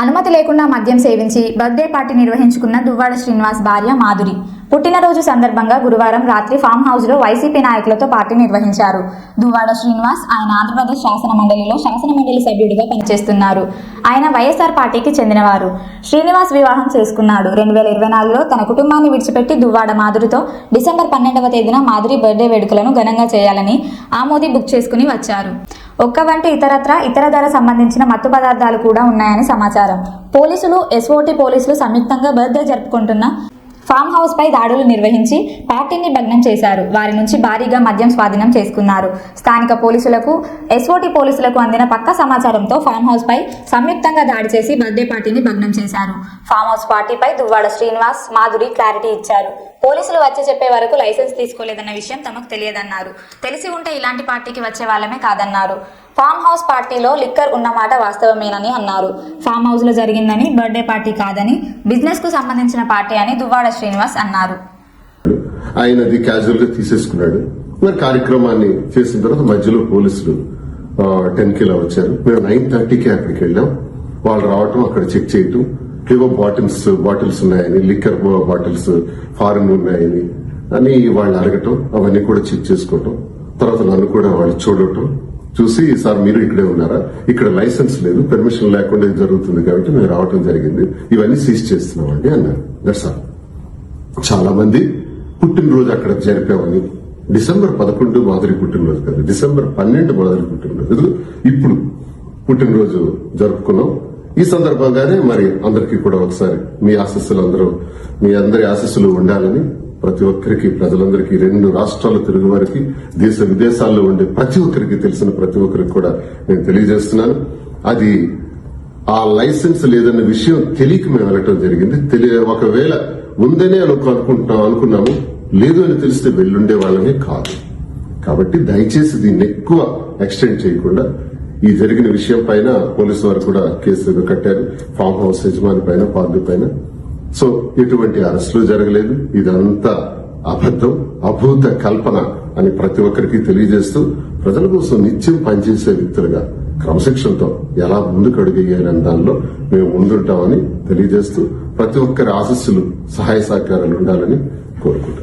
అనుమతి లేకుండా మద్యం సేవించి బర్త్డే పార్టీ నిర్వహించుకున్న దువ్వాడ శ్రీనివాస్ భార్య మాధురి. పుట్టినరోజు సందర్భంగా గురువారం రాత్రి ఫామ్ హౌస్లో వైసీపీ నాయకులతో పార్టీ నిర్వహించారు. దువ్వాడ శ్రీనివాస్ ఆయన ఆంధ్రప్రదేశ్ శాసన మండలిలో శాసన మండలి సభ్యుడిగా పనిచేస్తున్నారు. ఆయన వైఎస్ఆర్ పార్టీకి చెందినవారు. శ్రీనివాస్ వివాహం చేసుకున్నాడు. రెండు వేల ఇరవై నాలుగులో తన కుటుంబాన్ని విడిచిపెట్టి దువ్వాడ మాధురితో డిసెంబర్ పన్నెండవ తేదీన మాధురి బర్త్డే వేడుకలను ఘనంగా చేయాలని ఆమోది బుక్ చేసుకుని వచ్చారు. ఒక్క వంటి ఇతరత్ర ఇతర ధర సంబంధించిన మత్తు పదార్థాలు కూడా ఉన్నాయని సమాచారం. పోలీసులు ఎస్ఓటి పోలీసులు సంయుక్తంగా బర్త్డే జరుపుకుంటున్న ఫామ్ హౌస్ పై దాడులు నిర్వహించి పార్టీని భగ్నం చేశారు. వారి నుంచి భారీగా మద్యం స్వాధీనం చేసుకున్నారు. స్థానిక పోలీసులకు ఎస్ఓటి పోలీసులకు అందిన పక్క సమాచారంతో ఫామ్ హౌస్ పై సంయుక్తంగా దాడి చేసి బర్త్డే పార్టీని భగ్నం చేశారు. ఫామ్ హౌస్ పార్టీపై దువ్వాడ శ్రీనివాస్ మాధురి క్లారిటీ ఇచ్చారు. పోలీసులు వచ్చి చెప్పే వరకు లైసెన్స్ తీసుకోలేదన్న విషయం తమకు తెలియదన్నారు. తెలిసి ఉంటే ఇలాంటి పార్టీకి వచ్చే వాళ్ళమే కాదన్నారు. ఫామ్ హౌస్ పార్టీలో లిక్కర్ ఉన్నమాట వాస్తవమేనని అన్నారు. ఫామ్ హౌస్లో జరిగిందని బర్త్డే పార్టీ కాదని బిజినెస్కు సంబంధించిన పార్టీ అని దువ్వాడ శ్రీనివాస్ అన్నారు. ఆయన క్యాజువల్గా తీసేసుకున్నాడు. మరి కార్యక్రమాన్ని చేసిన తర్వాత మధ్యలో పోలీసులు టెన్ కిలో వచ్చారు. మేము నైన్ థర్టీకి అక్కడికి వెళ్ళాం. వాళ్ళు రావటం అక్కడ చెక్ చేయటం. ఏవో బాటిల్స్ బాటిల్స్ ఉన్నాయని లిక్కర్ బాటిల్స్ ఫారెన్ ఉన్నాయని అని వాళ్ళు అడగటం. అవన్నీ కూడా చెక్ చేసుకోవటం. తర్వాత నన్ను కూడా వాళ్ళు చూడటం. చూసి సార్ మీరు ఇక్కడే ఉన్నారా? ఇక్కడ లైసెన్స్ లేదు పెర్మిషన్ లేకుండా జరుగుతుంది కాబట్టి మేము రావటం జరిగింది. ఇవన్నీ సీజ్ చేస్తున్నామండి అన్నారు. దట్స్ ఆల్ చాలా మంది పుట్టినరోజు అక్కడ జరిపామని డిసెంబర్ పదకొండు మాదిరి పుట్టినరోజు కదా డిసెంబర్ పన్నెండు మాదిరి పుట్టినరోజు. ఇప్పుడు పుట్టినరోజు జరుపుకున్నాం. ఈ సందర్భంగానే మరి అందరికీ కూడా ఒకసారి మీ ఆశస్సులు అందరూ మీ అందరి ఆశస్సులు ఉండాలని ప్రతి ఒక్కరికి ప్రజలందరికీ రెండు రాష్ట్రాలు తిరుగు వారికి దేశ విదేశాల్లో ఉండే ప్రతి ఒక్కరికి తెలిసిన ప్రతి ఒక్కరికి కూడా నేను తెలియజేస్తున్నాను. అది ఆ లైసెన్స్ లేదన్న విషయం తెలియక మేము వెళ్ళటం జరిగింది. తెలియ ఒకవేళ ఉందనే అనుకుంటున్నాం అనుకున్నాము. లేదు అని తెలిస్తే వెళ్ళుండే వాళ్ళమే కాదు. కాబట్టి దయచేసి దీన్ని ఎక్కువ ఎక్స్టెండ్ చేయకుండా ఈ జరిగిన విషయం పైన పోలీసు వారు కూడా కేసు కట్టారు. ఫామ్ హౌస్ యజమాని పైన పార్టీ పైన. సో ఎటువంటి అరెస్టులు జరగలేదు. ఇదంతా అబద్ధం అభూత కల్పన అని ప్రతి ఒక్కరికి తెలియజేస్తూ ప్రజల కోసం నిత్యం పనిచేసే వ్యక్తులుగా క్రమశిక్షణతో ఎలా ముందుకు అడుగేయాలనే దానిలో మేము ముందుంటామని తెలియజేస్తూ ప్రతి ఒక్కరి ఆశస్సులు సహాయ సహకారాలు ఉండాలని కోరుకుంటున్నాం.